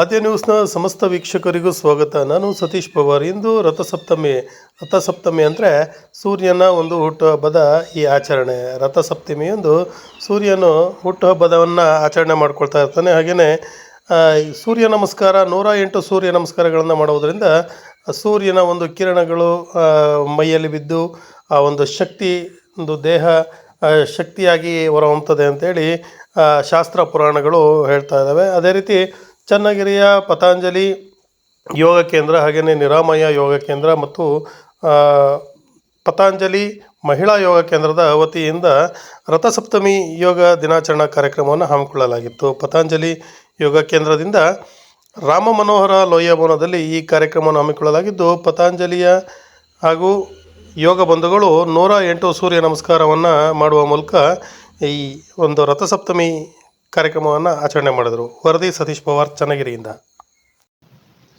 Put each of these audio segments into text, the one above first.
ಆದ್ಯ ನ್ಯೂಸ್ನ ಸಮಸ್ತ ವೀಕ್ಷಕರಿಗೂ ಸ್ವಾಗತ. ನಾನು ಸತೀಶ್ ಪವಾರ್. ಇಂದು ರಥಸಪ್ತಮಿ ರಥಸಪ್ತಮಿ ಅಂದರೆ ಸೂರ್ಯನ ಒಂದು ಹುಟ್ಟುಹಬ್ಬದ ಈ ಆಚರಣೆ. ರಥಸಪ್ತಮಿಯಂದು ಸೂರ್ಯನು ಹುಟ್ಟುಹಬ್ಬದವನ್ನು ಆಚರಣೆ ಮಾಡ್ಕೊಳ್ತಾ ಇರ್ತಾನೆ. ಹಾಗೆಯೇ ಸೂರ್ಯ ನಮಸ್ಕಾರ, ನೂರ ಎಂಟು ಸೂರ್ಯ ನಮಸ್ಕಾರಗಳನ್ನು ಮಾಡುವುದರಿಂದ ಸೂರ್ಯನ ಒಂದು ಕಿರಣಗಳು ಮೈಯಲ್ಲಿ ಬಿದ್ದು ಆ ಒಂದು ಶಕ್ತಿ, ಒಂದು ದೇಹ ಶಕ್ತಿಯಾಗಿ ಹೊರಹೊಮ್ಮುತ್ತದೆ ಅಂತೇಳಿ ಶಾಸ್ತ್ರ ಪುರಾಣಗಳು ಹೇಳ್ತಾ ಇದ್ದಾವೆ. ಅದೇ ರೀತಿ ಚನ್ನಗಿರಿಯ ಪತಂಜಲಿ ಯೋಗ ಕೇಂದ್ರ ಹಾಗೆಯೇ ನಿರಾಮಯ ಯೋಗ ಕೇಂದ್ರ ಮತ್ತು ಪತಾಂಜಲಿ ಮಹಿಳಾ ಯೋಗ ಕೇಂದ್ರದ ವತಿಯಿಂದ ರಥಸಪ್ತಮಿ ಯೋಗ ದಿನಾಚರಣಾ ಕಾರ್ಯಕ್ರಮವನ್ನು ಹಮ್ಮಿಕೊಳ್ಳಲಾಗಿತ್ತು. ಪತಂಜಲಿ ಯೋಗ ಕೇಂದ್ರದಿಂದ ರಾಮ ಮನೋಹರ ಲೋಯ ಭವನದಲ್ಲಿ ಈ ಕಾರ್ಯಕ್ರಮವನ್ನು ಹಮ್ಮಿಕೊಳ್ಳಲಾಗಿದ್ದು, ಪತಂಜಲಿಯ ಹಾಗೂ ಯೋಗ ಬಂಧುಗಳು ನೂರ ಎಂಟು ಸೂರ್ಯ ನಮಸ್ಕಾರವನ್ನು ಮಾಡುವ ಮೂಲಕ ಈ ಒಂದು ರಥಸಪ್ತಮಿ ಕಾರ್ಯಕ್ರಮವನ್ನು ಆಚರಣೆ ಮಾಡಿದರು. ವರದಿ ಸತೀಶ್ ಪವಾರ್ ಚನ್ನಗಿರಿಯಿಂದ.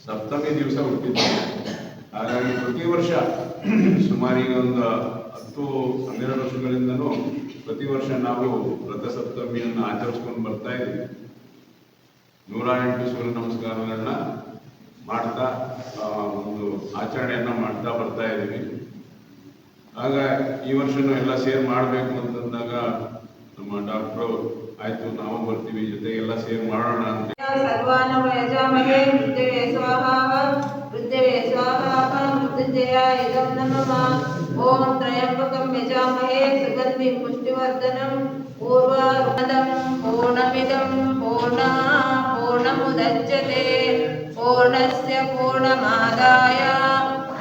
ಸಪ್ತಮಿ ದಿವಸ ಹುಟ್ಟಿದ್ದು. ಹಾಗಾಗಿ ಪ್ರತಿ ವರ್ಷ ಸುಮಾರು ಈಗ ಒಂದು ಹತ್ತು, ಹನ್ನೆರಡು ವರ್ಷಗಳಿಂದಲೂ ಪ್ರತಿ ವರ್ಷ ನಾವು ರಥಸಪ್ತಮಿಯನ್ನು ಆಚರಿಸ್ಕೊಂಡು ಬರ್ತಾ ಇದ್ದೀವಿ. ನೂರ ಎಂಟು ಸೂರ್ಯ ನಮಸ್ಕಾರಗಳನ್ನ ಮಾಡ್ತಾ ಒಂದು ಆಚರಣೆಯನ್ನ ಮಾಡ್ತಾ ಬರ್ತಾ ಇದ್ದೀವಿ. ಆಗ ಈ ವರ್ಷನೂ ಎಲ್ಲ ಸೇರ್ ಮಾಡಬೇಕು ಅಂತಂದಾಗ ನಮ್ಮ ಡಾಕ್ಟ್ರು ಆಯ್ತು, ನಾವು ಬರ್ತೀವಿ ಜೊತೆಗೆ ಎಲ್ಲ ಸೇರ್ ಮಾಡೋಣ ಅಂತ. ಸರ್ವಾನವ ಯಜಾಮಹೇ, ಮೃತ್ಯುವೆ ಸ್ವಾಹ ಮೃತ್ಯುವೆ ಸ್ವಾಹ ಮೃತ್ಯುಂಜಯ ಇದಂ ನಮಃ. ಓಂ ತ್ರಯಂಬಕಂ ಯಜಾಮಹೇ ಸುಗಂಧಿ ಪುಷ್ಟಿವರ್ಧನಂ ಪೂರ್ವಾರ್ಪದಂ ಪೂರ್ಣಮಿದಂ, ಪೂರ್ಣ, ಪೂರ್ಣಮುದಚ್ಯತೆ, ಪೂರ್ಣಸ್ಯ ಪೂರ್ಣಮಾದಾಯ,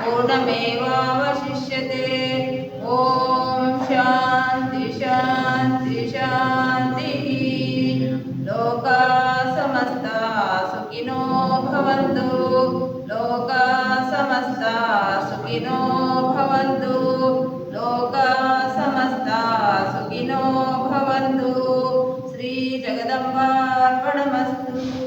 ಪೂರ್ಣಮೇವಾವಶಿಷ್ಯತೆ. ಓಂ ಶಾಂತಿ ಶಾಂತಿ. भवन्तु लोका समस्ता सुखिनो भवन्तु लोका समस्ता सुखिनो भवन्तु श्रीजगदम्बार्पणमस्तु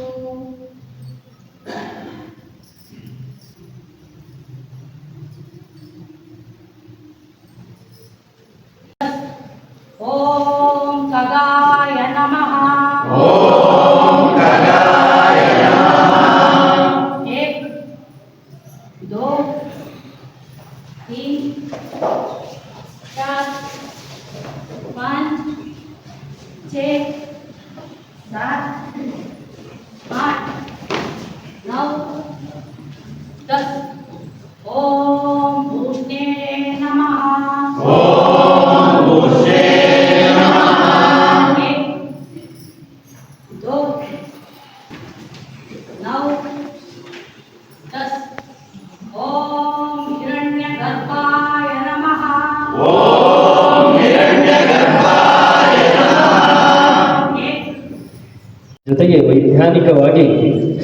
ವೈಜ್ಞಾನಿಕವಾಗಿ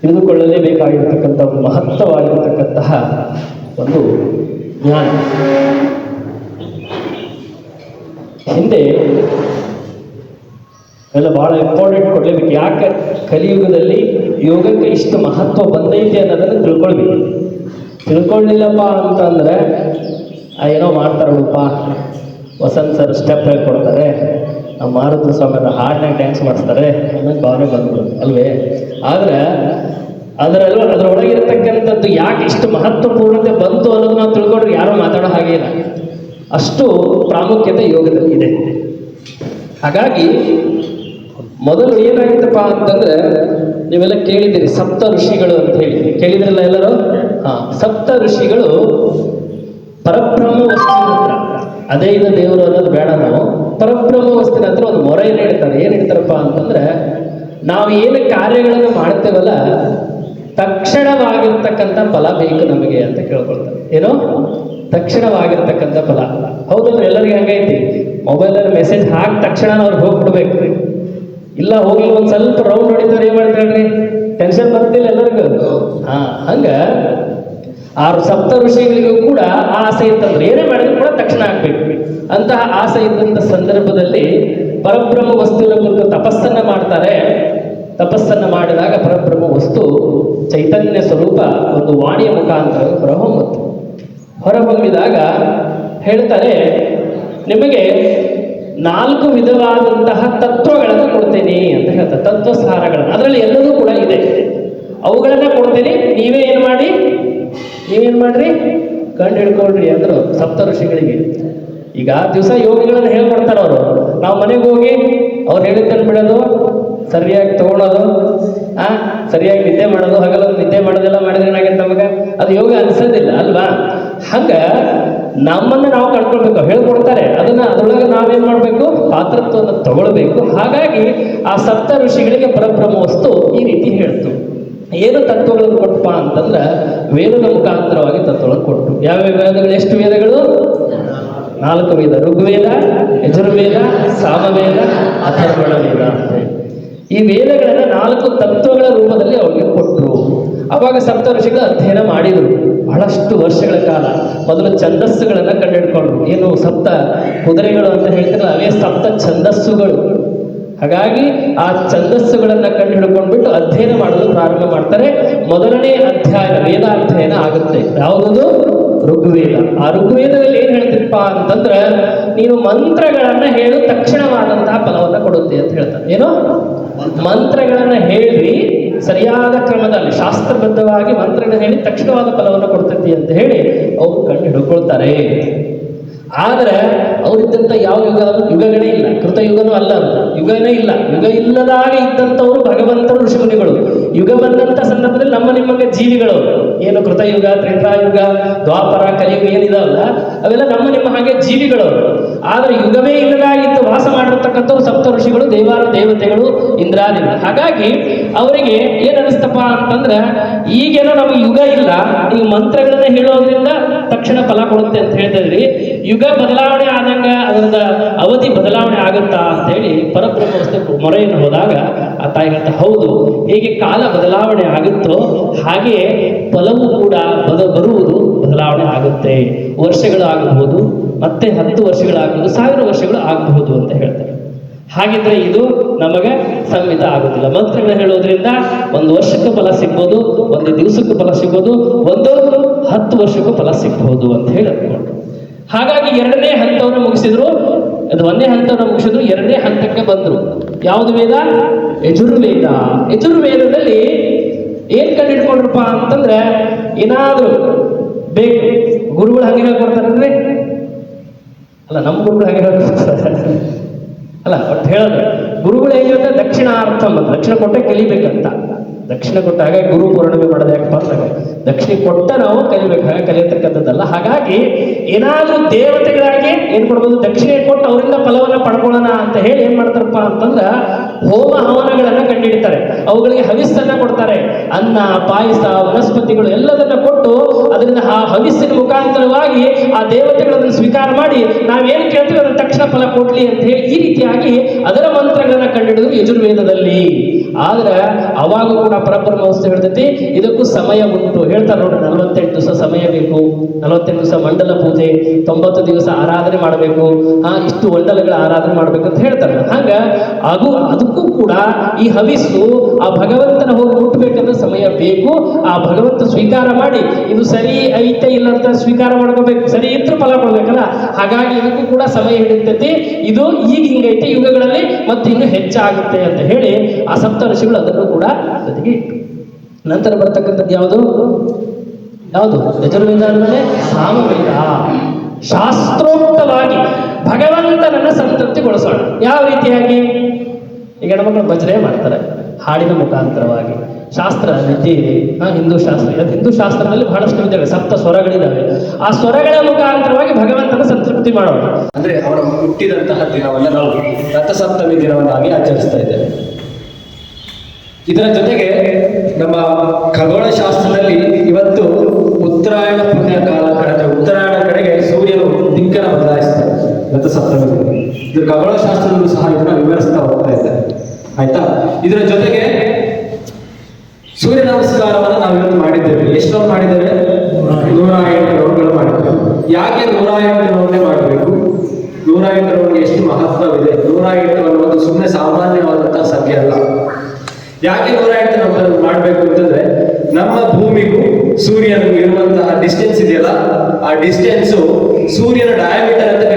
ತಿಳಿದುಕೊಳ್ಳಲೇಬೇಕಾಗಿರ್ತಕ್ಕಂಥ ಮಹತ್ವವಾಗಿರತಕ್ಕಂತಹ ಒಂದು ಜ್ಞಾನ. ಹಿಂದೆ ಎಲ್ಲ ಬಹಳ ಇಂಪಾರ್ಟೆಂಟ್ ಕೊಡಲೇಬೇಕು. ಯಾಕೆ ಕಲಿಯುಗದಲ್ಲಿ ಯೋಗಕ್ಕೆ ಇಷ್ಟು ಮಹತ್ವ ಬಂದೈತೆ ಅನ್ನೋದನ್ನು ತಿಳ್ಕೊಳ್ಬೇಕು. ತಿಳ್ಕೊಳ್ಳಿಲ್ಲಪ್ಪ ಅಂತಂದ್ರೆ ಏನೋ ಮಾಡ್ತಾರಲ್ಲಪ್ಪ. ವಸಂತ್ ಸರ್ ಸ್ಟೆಪ್ ಹೇಳ್ಕೊಡ್ತಾರೆ. ನಮ್ಮ ಮಾರುತಿ ಸ್ವಾಮಿ ಹಾಡ್ನಾಗ ಡ್ಯಾನ್ಸ್ ಮಾಡಿಸ್ತಾರೆ ಅನ್ನೋ ಭಾವನೆ ಬಂದ್ಬಿಡುತ್ತೆ, ಅಲ್ವೇ? ಆದ್ರೆ ಅದರಲ್ಲ ಅದರೊಳಗಿರತಕ್ಕಂಥದ್ದು ಯಾಕೆ ಇಷ್ಟು ಮಹತ್ವಪೂರ್ಣತೆ ಬಂತು ಅನ್ನೋದು ನಾವು ತಿಳ್ಕೊಂಡ್ರೆ ಯಾರೂ ಮಾತಾಡೋ ಹಾಗೆ ಇಲ್ಲ. ಅಷ್ಟು ಪ್ರಾಮುಖ್ಯತೆ ಯೋಗದಲ್ಲಿ ಇದೆ. ಹಾಗಾಗಿ ಮೊದಲು ಏನಾಗಿತ್ತಪ್ಪ ಅಂತಂದ್ರೆ ನೀವೆಲ್ಲ ಕೇಳಿದ್ದೀರಿ, ಸಪ್ತ ಋಷಿಗಳು ಅಂತ ಹೇಳಿ. ಕೇಳಿದ್ರಲ್ಲ ಎಲ್ಲರೂ? ಹಾ, ಸಪ್ತ ಋಷಿಗಳು ಪರಬ್ರಹ್ಮ ಹತ್ರ ಅದೇ ಇದು ದೇವರು ಅನ್ನೋದು ಬೇಡ ನಾವು. ಪರಬ್ರಹ್ಮ ವಸ್ತುವಿನ ಹತ್ರ ಒಂದು ಮೊರೆಯನ್ನು ಇಡ್ತಾರೆ ಏನು ಇಡ್ತಾರಪ್ಪ ಅಂತಂದ್ರೆ ನಾವು ಏನು ಕಾರ್ಯಗಳನ್ನು ಮಾಡ್ತೇವಲ್ಲ ತಕ್ಷಣವಾಗಿರ್ತಕ್ಕಂಥ ಫಲ ಬೇಕು ನಮಗೆ ಅಂತ ಕೇಳ್ಕೊಳ್ತಾರೆ. ಏನೋ? ತಕ್ಷಣವಾಗಿರ್ತಕ್ಕಂಥ ಫಲ. ಹೌದಲ್ರಿ ಎಲ್ಲರಿಗೂ ಹಂಗೈತಿ? ಮೊಬೈಲಲ್ಲಿ ಮೆಸೇಜ್ ಹಾಕಿ ತಕ್ಷಣ ಅವ್ರಿಗೆ ಹೋಗ್ಬಿಡ್ಬೇಕು ಇಲ್ಲ ಹೋಗಿ ಒಂದು ಸ್ವಲ್ಪ ರೌಂಡ್ ಹೊಡಿತಾರೆ ಏನ್ ಮಾಡ್ತಾರೆ ಟೆನ್ಷನ್ ಬರ್ತಿಲ್ಲ ಎಲ್ಲರಿಗೂ? ಹಾ ಹಂಗ ಆರು ಸಪ್ತ ಋಷಿಗಳಿಗೂ ಕೂಡ ಆಸೆ ಅಂತಂದ್ರೆ ಏನೇ ಮಾಡಿದ್ರು ಕೂಡ ತಕ್ಷಣ ಆಗ್ಬೇಕು. ಅಂತಹ ಆಸೆ ಇದ್ದಂಥ ಸಂದರ್ಭದಲ್ಲಿ ಪರಬ್ರಹ್ಮ ವಸ್ತುವಿನ ಕುರಿತು ತಪಸ್ಸನ್ನ ಮಾಡ್ತಾರೆ. ತಪಸ್ಸನ್ನ ಮಾಡಿದಾಗ ಪರಬ್ರಹ್ಮ ವಸ್ತು ಚೈತನ್ಯ ಸ್ವರೂಪ ಒಂದು ವಾಣಿಯ ಮುಖಾಂತರ ಹೊರಹೊಮ್ಮತ್ತು. ಹೊರಹೊಮ್ಮಿದಾಗ ಹೇಳ್ತಾರೆ, ನಿಮಗೆ ನಾಲ್ಕು ವಿಧವಾದಂತಹ ತತ್ವಗಳನ್ನು ಕೊಡ್ತೇನೆ ಅಂತ ಹೇಳ್ತಾರೆ. ತತ್ವ ಸಾರಗಳನ್ನು ಅದರಲ್ಲಿ ಎಲ್ಲವೂ ಕೂಡ ಇದೆ. ಅವುಗಳನ್ನ ಕೊಡ್ತೇನೆ, ನೀವೇ ಏನು ಮಾಡಿ? ಮಾಡ್ರಿ? ಕಂಡು ಹಿಡ್ಕೊಳ್ರಿ ಅಂದ್ರು ಸಪ್ತ ಋಷಿಗಳಿಗೆ. ಈಗ ಆ ದಿವಸ ಯೋಗಿಗಳನ್ನ ಹೇಳ್ಕೊಡ್ತಾರ ಅವರು. ನಾವು ಮನೆಗೆ ಹೋಗಿ ಅವ್ರು ಹೇಳಿದ್ದನ್ನು ಬಿಡೋದು, ಸರಿಯಾಗಿ ತಗೊಳೋದು, ಆ, ಸರಿಯಾಗಿ ನಿದ್ದೆ ಮಾಡೋದು, ಹಗಲೊಂದು ನಿದ್ದೆ ಮಾಡೋದೆಲ್ಲ ಮಾಡಿದ್ರೆ ಏನಾಗೈತೆ ನಮಗೆ? ಅದು ಯೋಗ ಅನ್ಸೋದಿಲ್ಲ, ಅಲ್ವಾ? ಹಂಗ ನಮ್ಮನ್ನ ನಾವು ಕಳ್ಕೊಳ್ಬೇಕು ಹೇಳ್ಕೊಡ್ತಾರೆ ಅದನ್ನ ಅದ್ರೊಳಗೆ ನಾವೇನ್ ಮಾಡಬೇಕು? ಪಾತ್ರತ್ವವನ್ನು ತಗೊಳ್ಬೇಕು. ಹಾಗಾಗಿ ಆ ಸಪ್ತ ಋಷಿಗಳಿಗೆ ಪರಬ್ರಹ್ಮ ವಸ್ತು ಈ ರೀತಿ ಹೇಳ್ತು. ಏನು ತತ್ವಗಳನ್ನು ಕೊಟ್ಟಪ್ಪ ಅಂತಂದ್ರೆ ವೇದದ ಮುಖಾಂತರವಾಗಿ ತತ್ವಗಳನ್ನು ಕೊಟ್ಟು. ಯಾವ ವೇದಗಳು? ಎಷ್ಟು ವೇದಗಳು? ನಾಲ್ಕು ವೇದ. ಋಗ್ವೇದ, ಯಜುರ್ವೇದ, ಸಾಮವೇದ ಅಥರ್ವಣ ವೇದ ಅಂತ. ಈ ವೇದಗಳನ್ನ ನಾಲ್ಕು ತತ್ವಗಳ ರೂಪದಲ್ಲಿ ಅವರಿಗೆ ಕೊಟ್ಟರು ಅವಾಗ ಸಪ್ತ ಋಷಿಗಳು ಅಧ್ಯಯನ ಮಾಡಿದರು. ಬಹಳಷ್ಟು ವರ್ಷಗಳ ಕಾಲ ಮೊದಲು ಛಂದಸ್ಸುಗಳನ್ನ ಕಂಡುಹಿಡ್ಕೊಂಡ್ರು. ಏನು ಸಪ್ತ ಕುದುರೆಗಳು ಅಂತ ಹೇಳ್ತಾರೆ ಅವೇ ಸಪ್ತ ಛಂದಸ್ಸುಗಳು. ಹಾಗಾಗಿ ಆ ಛಂದಸ್ಸುಗಳನ್ನ ಕಂಡು ಹಿಡ್ಕೊಂಡ್ಬಿಟ್ಟು ಅಧ್ಯಯನ ಮಾಡಲು ಪ್ರಾರಂಭ ಮಾಡ್ತಾರೆ. ಮೊದಲನೇ ಅಧ್ಯಾಯ ವೇದಾಧ್ಯಯನ ಆಗುತ್ತೆ. ಯಾವುದದು? ಋಗ್ವೇದ. ಆ ಋಗ್ವೇದದಲ್ಲಿ ಏನ್ ಹೇಳ್ತಿಪ್ಪ ಅಂತಂದ್ರೆ, ನೀನು ಮಂತ್ರಗಳನ್ನ ಹೇಳು, ತಕ್ಷಣವಾದಂತಹ ಫಲವನ್ನ ಕೊಡುತ್ತೆ ಅಂತ ಹೇಳ್ತಾರೆ. ಏನು? ಮಂತ್ರಗಳನ್ನ ಹೇಳಿ, ಸರಿಯಾದ ಕ್ರಮದಲ್ಲಿ, ಶಾಸ್ತ್ರಬದ್ಧವಾಗಿ ಮಂತ್ರಗಳನ್ನ ಹೇಳಿ ತಕ್ಷಣವಾದ ಫಲವನ್ನು ಕೊಡ್ತೈತಿ ಅಂತ ಹೇಳಿ ಅವರು ಕಂಡು ಹಿಡ್ಕೊಳ್ತಾರೆ ಆದ್ರೆ ಅವರಿದ್ದಂಥ ಯಾವ ಯುಗ, ಯುಗಗಳೇ ಇಲ್ಲ. ಕೃತಯುಗನೂ ಅಲ್ಲ ಅಂತ ಯುಗನೇ ಇಲ್ಲ. ಯುಗ ಇಲ್ಲದಾಗ ಇದ್ದಂಥವ್ರು ಭಗವಂತರು, ಋಷಿಮುನಿಗಳು. ಯುಗ ಬಂದಂಥ ಸಂದರ್ಭದಲ್ಲಿ ನಮ್ಮ ನಿಮ್ಮಂಗೆ ಜೀವಿಗಳು. ಏನು ಕೃತಯುಗ ತ್ರೇತಾಯುಗ ದ್ವಾಪರ, ಕಲಿಯುಗ ಏನಿದಾವಲ್ಲ, ಅವೆಲ್ಲ ನಮ್ಮ ನಿಮ್ಮ ಹಾಗೆ ಜೀವಿಗಳು. ಆದರೆ ಯುಗವೇ ಇಲ್ಲದಾಗಿದ್ದು ವಾಸ ಮಾಡಿರ್ತಕ್ಕಂಥವ್ರು ಸಪ್ತ ಋಷಿಗಳು, ದೇವಾರ, ದೇವತೆಗಳು, ಇಂದ್ರಾದಿಗಳು. ಹಾಗಾಗಿ ಅವರಿಗೆ ಏನಿಸ್ತಪ್ಪ ಅಂತಂದ್ರೆ, ಈಗೇನೋ ನಮಗೆ ಯುಗ ಇಲ್ಲ. ಈ ಮಂತ್ರಗಳನ್ನ ಹೇಳೋದ್ರಿಂದ ತಕ್ಷಣ ಫಲ ಕೊಡುತ್ತೆ ಅಂತ ಹೇಳ್ತಿದ್ರಿ ಯುಗ ಬದಲಾವಣೆ ಆದಂಗ ಅದರದ ಅವಧಿ ಬದಲಾವಣೆ ಆಗುತ್ತಾ ಅಂತ ಹೇಳಿ ಪರಬ್ರಹ್ಮ ವಸ್ತು ಮೊರೆಯನ್ನು ಹೋದಾಗ ಆ ತಾಯಿ ಹೇಳ್ತಾ ಹೌದು, ಹೇಗೆ ಕಾಲ ಬದಲಾವಣೆ ಆಗುತ್ತೋ ಹಾಗೆ ಫಲವು ಕೂಡ ಬದ, ಬರುವುದು ಬದಲಾವಣೆ ಆಗುತ್ತೆ. ವರ್ಷಗಳು ಆಗಬಹುದು ಮತ್ತೆ ಹತ್ತು ವರ್ಷಗಳಾಗಬಹುದು, ಸಾವಿರ ವರ್ಷಗಳು ಆಗಬಹುದು ಅಂತ ಹೇಳ್ತಾರೆ. ಹಾಗಿದ್ರೆ ಇದು ನಮಗೆ ಸಂಹಿತ ಆಗುದಿಲ್ಲ. ಮಂತ್ರಗಳು ಹೇಳೋದ್ರಿಂದ ಒಂದು ವರ್ಷಕ್ಕೂ ಫಲ ಸಿಗ್ಬೋದು, ಒಂದು ದಿವಸಕ್ಕೂ ಫಲ ಸಿಗ್ಬೋದು, ಒಂದು ಹತ್ತು ವರ್ಷಕ್ಕೂ ಫಲ ಸಿಗ್ಬೋದು ಅಂತ ಹೇಳಿ ಅಂದ್ಕೊಂಡು. ಹಾಗಾಗಿ ಎರಡನೇ ಹಂತವನ್ನು ಮುಗಿಸಿದ್ರು, ಅದು ಒಂದೇ ಹಂತವನ್ನು ಮುಗಿಸಿದ್ರು, ಎರಡನೇ ಹಂತಕ್ಕೆ ಬಂದ್ರು. ಯಾವುದು ವೇದ? ಯಜುರ್ವೇದ. ಯಜುರ್ವೇದದಲ್ಲಿ ಏನ್ ಕಂಡು ಹಿಡ್ಕೊಂಡ್ರಪ್ಪ ಅಂತಂದ್ರೆ, ಏನಾದ್ರು ಬೇಕು, ಗುರುಗಳು ಹಂಗೆ ಅಂದ್ರೆ ಅಲ್ಲ, ನಮ್ಮ ಗುರುಗಳು ಹಂಗೆ ಹೇಳ್ತಾರೆ ಅಲ್ಲ ಒಟ್ಟು ಹೇಳೋದು, ಗುರುಗಳು ಹೇಳಿದ್ರೆ ದಕ್ಷಿಣ ಅರ್ಥ ಅಂತ ದಕ್ಷಿಣ ಕೊಟ್ಟೆ ಕಲಿಬೇಕಂತ. ದಕ್ಷಿಣ ಕೊಟ್ಟಾಗ ಗುರು ಪೂರ್ಣಿಮೆ ಮಾಡೋದು ಯಾಕೆ ಬಂದಾಗ ದಕ್ಷಿಣ ಕೊಟ್ಟ ನಾವು ಕಲಿಬೇಕು, ಹಾಗೆ ಕಲಿಯತಕ್ಕಂಥದ್ದಲ್ಲ. ಹಾಗಾಗಿ ಏನಾದರೂ ದೇವತೆಗಳಾಗಿ ಏನ್ ಕೊಡ್ಬೋದು? ದಕ್ಷಿಣ ಕೊಟ್ಟು ಅವರಿಂದ ಫಲವನ್ನ ಪಡ್ಕೊಳ್ಳೋಣ ಅಂತ ಹೇಳಿ ಏನ್ ಮಾಡ್ತಾರಪ್ಪ ಅಂತಂದ್ರ ಹೋಮ ಹವನಗಳನ್ನ ಕಂಡಿಡ್ತಾರೆ ಅವುಗಳಿಗೆ ಹವಿಸ್ಸನ್ನ ಕೊಡ್ತಾರೆ. ಅನ್ನ, ಪಾಯಸ, ವನಸ್ಪತಿಗಳು ಎಲ್ಲದನ್ನ ಕೊಟ್ಟು ಅದರಿಂದ ಆ ಹವಿಸ್ಸಿನ ಮುಖಾಂತರವಾಗಿ ಆ ದೇವತೆಗಳನ್ನು ಸ್ವೀಕಾರ ಮಾಡಿ ನಾವೇನು ಕೇಳ್ತೀವಿ ಅದನ್ನ ತಕ್ಷಣ ಫಲ ಕೊಡ್ಲಿ ಅಂತ ಹೇಳಿ ಈ ರೀತಿಯಾಗಿ ಅದರ ಮಂತ್ರಗಳನ್ನ ಕಂಡಿಡಿದ್ರು ಯಜುರ್ವೇದದಲ್ಲಿ. ಆದ್ರೆ ಅವಾಗ ಕೂಡ ಪರಬ್ರಹ್ಮ ವಸ್ತು ಹೇಳ್ತೈತಿ, ಇದಕ್ಕೂ ಸಮಯ ಉಂಟು. ಹೇಳ್ತಾರೆ ನೋಡ್ರಿ ನಲವತ್ತೆಂಟು ದಿವಸ ಸಮಯ ಬೇಕು. ನಲವತ್ತೆಂಟು ದಿವಸ ಮಂಡಲ ಪೂಜೆ, ತೊಂಬತ್ತು ದಿವಸ ಆರಾಧನೆ ಮಾಡಬೇಕು. ಆ ಇಷ್ಟು ಮಂಡಲಗಳ ಆರಾಧನೆ ಮಾಡ್ಬೇಕು ಅಂತ ಹೇಳ್ತಾರೆ. ಹಂಗ ಅದು ಅದಕ್ಕೂ ಕೂಡ ಈ ಹವಿಸ್ಸು ಆ ಭಗವಂತನ ಹೋಗಿ ಮುಟ್ಟಬೇಕಂದ್ರೆ ಸಮಯ ಬೇಕು. ಆ ಭಗವಂತ ಸ್ವೀಕಾರ ಮಾಡಿ, ಇದು ಸರಿ ಐತೆ ಇಲ್ಲ ಅಂತ ಸ್ವೀಕಾರ ಮಾಡ್ಕೋಬೇಕು. ಸರಿ ಇದ್ರ ಫಲ ಕೊಡ್ಬೇಕಲ್ಲ ಹಾಗಾಗಿ ಇದಕ್ಕೂ ಕೂಡ ಸಮಯ ಹಿಡಿತೈತಿ. ಇದು ಈಗ ಹಿಂಗೈತೆ ಯುಗಗಳಲ್ಲಿ, ಮತ್ತೆ ಇನ್ನು ಹೆಚ್ಚಾಗುತ್ತೆ ಅಂತ ಹೇಳಿ ಆ ಸಪ್ತ ಋಷಿಗಳು ಅದನ್ನು ಕೂಡ ಜೊತೆಗೆ ಇಟ್ಟು. ನಂತರ ಬರ್ತಕ್ಕಂಥದ್ದು ಯಾವುದು? ಯಾವುದು? ಯಜುರ್ವೇದ ಅಂದ್ರೆ ಸಾಮವೇದ. ಶಾಸ್ತ್ರೋಕ್ತವಾಗಿ ಭಗವಂತನನ್ನ ಸಂತೃಪ್ತಿಗೊಳಿಸೋಣ. ಯಾವ ರೀತಿಯಾಗಿ? ಈಗ ಹೆಣ್ಮಕ್ಳು ಭಜನೆ ಮಾಡ್ತಾರೆ, ಹಾಡಿನ ಮುಖಾಂತರವಾಗಿ. ಶಾಸ್ತ್ರ ನಿದ್ದೆ ಇದೆ. ಹಿಂದೂ ಶಾಸ್ತ್ರ ಇದೆ ಹಿಂದೂ ಶಾಸ್ತ್ರದಲ್ಲಿ ಬಹಳಷ್ಟು ವಿಧಗಳು ಸಪ್ತ ಸ್ವರಗಳಿದ್ದಾವೆ ಆ ಸ್ವರಗಳ ಮುಖಾಂತರವಾಗಿ ಭಗವಂತನ ಸಂತೃಪ್ತಿ ಮಾಡೋಣ ಅಂದ್ರೆ ಅವರು ಹುಟ್ಟಿದಂತಹ ದಿನವನ್ನು ನಾವು ರಥಸಪ್ತಮಿ ದಿನವನ್ನಾಗಿ ಆಚರಿಸ್ತಾ ಇದ್ದೇವೆ. ಇದರ ಜೊತೆಗೆ ನಮ್ಮ ಖಗೋಳಶಾಸ್ತ್ರದಲ್ಲಿ ಇವತ್ತು ಉತ್ತರಾಯಣ ಪುಣ್ಯ ಕಾಲ ಕಡೆ ಉತ್ತರಾಯಣ ಕಡೆಗೆ ಸೂರ್ಯನು ದಿಕ್ಕನ ಬದಲಾಯಿಸ್ತಾರೆ ರಥಸಪ್ತಮಿ ದಿನ. ಇದು ಖಗೋಳಶಾಸ್ತ್ರದಲ್ಲೂ ಸಹ ಇದನ್ನ ವಿವರಿಸ್ತಾ ಹೋಗ್ತಾ ಇದೆ. ಆಯ್ತಾ? ಇದರ ಜೊತೆಗೆ ಸೂರ್ಯ ನಮಸ್ಕಾರವನ್ನು ನಾವು ಇವತ್ತು ಮಾಡಿದ್ದೇವೆ. ಎಷ್ಟೊಂದು ಮಾಡಿದ್ದೇವೆ? ನೂರ ಎಂಟು ರೌಂಡ್ಗಳು ಮಾಡಿದ್ದೇವೆ. ಯಾಕೆ ನೂರ ಎಂಟು ರೌಂಡೇ ಮಾಡಬೇಕು? ನೂರ ಎಂಟು ರೌಂಡ್ಗೆ ಎಷ್ಟು ಮಹತ್ವವಿದೆ? ನೂರ ಎಂಟು ಅನ್ನೋದು ಸುಮ್ಮನೆ ಸಾಮಾನ್ಯವಾದಂತಹ ಸಂಖ್ಯೆ ಅಲ್ಲ. ಯಾಕೆ ನೂರ ಎಂಟು ಮಾಡಬೇಕು ಅಂತಂದ್ರೆ, ನಮ್ಮ ಭೂಮಿಗೂ ಸೂರ್ಯನಿಗೂ ಇರುವಂತಹ ಡಿಸ್ಟೆನ್ಸ್ ಇದೆಯಲ್ಲ? ಆ ಡಿಸ್ಟೆನ್ಸು ಸೂರ್ಯನ ಡಯಾಮೀಟರ್ ಅಂತ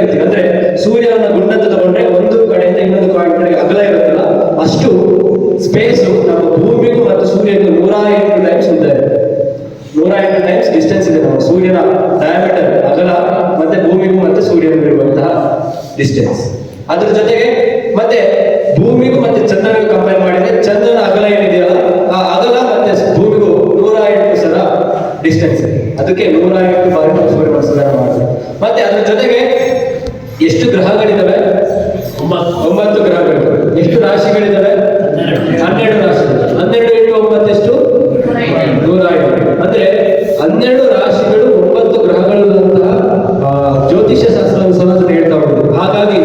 ಡಿಸ್ಟೆನ್ಸ್ ಅದಕ್ಕೆ ನೂರ ಎಂಟು ಬಾರಿ ಸೂರ್ಯ ಮಾಡಿದೆ ಮತ್ತೆ ಅದ್ರ ಜೊತೆಗೆ ಎಷ್ಟು ಗ್ರಹಗಳಿದ್ದಾವೆ ಒಂಬತ್ತು ಗ್ರಹಗಳಿದ್ದಾವೆ ಎಷ್ಟು ರಾಶಿಗಳಿದ್ದಾವೆ ಹನ್ನೆರಡು ರಾಶಿ ಹನ್ನೆರಡು ಇಂಟು ಒಂಬತ್ತು ಎಷ್ಟು? ನೂರ ಎಂಟು. ಅಂದ್ರೆ ಹನ್ನೆರಡು ರಾಶಿಗಳು ಒಂಬತ್ತು ಗ್ರಹಗಳಂತಹ ಜ್ಯೋತಿಷ್ಯ ಶಾಸ್ತ್ರ ಹೇಳ್ತಾ ಹೋಗುದು ಹಾಗಾಗಿ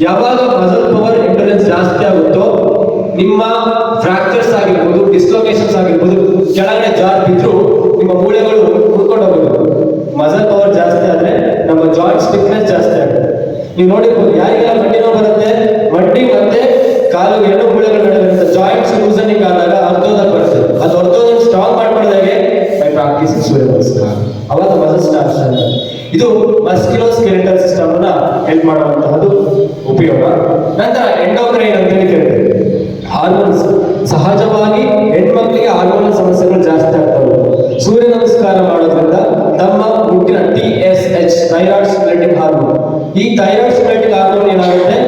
ಯಾವಾಗ ಮಸಲ್ ಪವರ್ ಎಂಡೋರೆನ್ಸ್ ಜಾಸ್ತಿ ಆಗುತ್ತೋ, ನಿಮ್ಮ ಫ್ರಾಕ್ಚರ್ಸ್ ಆಗಿರ್ಬೋದು ಡಿಸ್ಲೋಕೇಶನ್ಸ್ ಆಗಿರ್ಬೋದು, ಕೆಳಗಡೆ ಜಾರ್ ಬಿದ್ದರೂ ನಿಮ್ಮ ಮೂಳೆಗಳು ಉಳ್ಕೊಂಡು ಹೋಗೋದು. ಮಸಲ್ ಪವರ್ ಜಾಸ್ತಿ ಆದರೆ ನಮ್ಮ ಜಾಯಿಂಟ್ ಸ್ಟಿಕ್ನೆಸ್ ಜಾಸ್ತಿ ಆಗುತ್ತೆ. ನೀವು ನೋಡಿರ್ಬೋದು, ಯಾರಿಗೆ ಮಂಡಿ ಬರುತ್ತೆ? ಮಂಡಿ ಮತ್ತೆ ಕಾಲು ಎರಡು ಮೂಳೆಗಳ ನಡುವೆ ಜಾಯಿಂಟ್ಸ್ ಲೂಸನಿಂಗ್ ಆದಾಗ ಸೂರ್ಯನಮಸ್ಕಾರ ಅವಾಗ ಮಜಸ್ಟ ಇದು ಮಸ್ಕ್ಯುಲೋ ಸ್ಕೆಲೆಟಲ್ ಸಿಸ್ಟಮ್ ಅನ್ನ ಹೆಲ್ಪ್ ಮಾಡುವಂತಹದ್ದು ಉಪಯೋಗ. ನಂತರ ಎಂಡೋಕ್ರೈನ್ ಅಂತ ಹೇಳಿ ಕೇಳ್ತೇವೆ ಹಾರ್ಮೋನ್ಸ್. ಸಹಜವಾಗಿ ಹೆಣ್ಮಕ್ಳಿಗೆ ಹಾರ್ಮೋನ್ ಸಮಸ್ಯೆಗಳು ಜಾಸ್ತಿ ಆಗ್ತವೆ. ಸೂರ್ಯ ನಮಸ್ಕಾರ ಮಾಡೋದ್ರಿಂದ ತಮ್ಮ ಮುಟ್ಟಿನ ಟಿ ಎಸ್ ಎಚ್ ಥೈರಾಯ್ಡ್ ಸ್ಪ್ಲೆಟಿಕ್ ಹಾರ್ಮೋನ್ ಈ ಥೈರಾಯ್ಡ್ ಸ್ಪ್ಲೆಟಿಕ್ ಹಾರ್ಮೋನ್ ಏನಾಗುತ್ತೆ?